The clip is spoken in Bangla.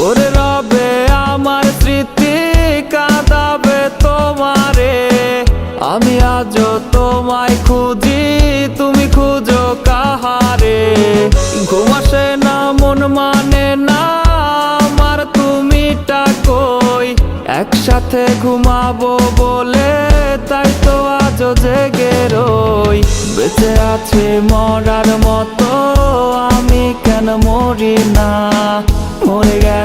পরে রবে আমার স্মৃতি কাঁদাবে তোমারে। আমি আজও তোমায় খুঁজি, তুমি খুঁজো কাহারে। ঘুমাসে না, মন মানে না, আমার তুমি কই? একসাথে ঘুমাবো বলে তাই তো আজও জেগে রই। বেঁচে আছে মরার মতো, আমি কেন মরি না?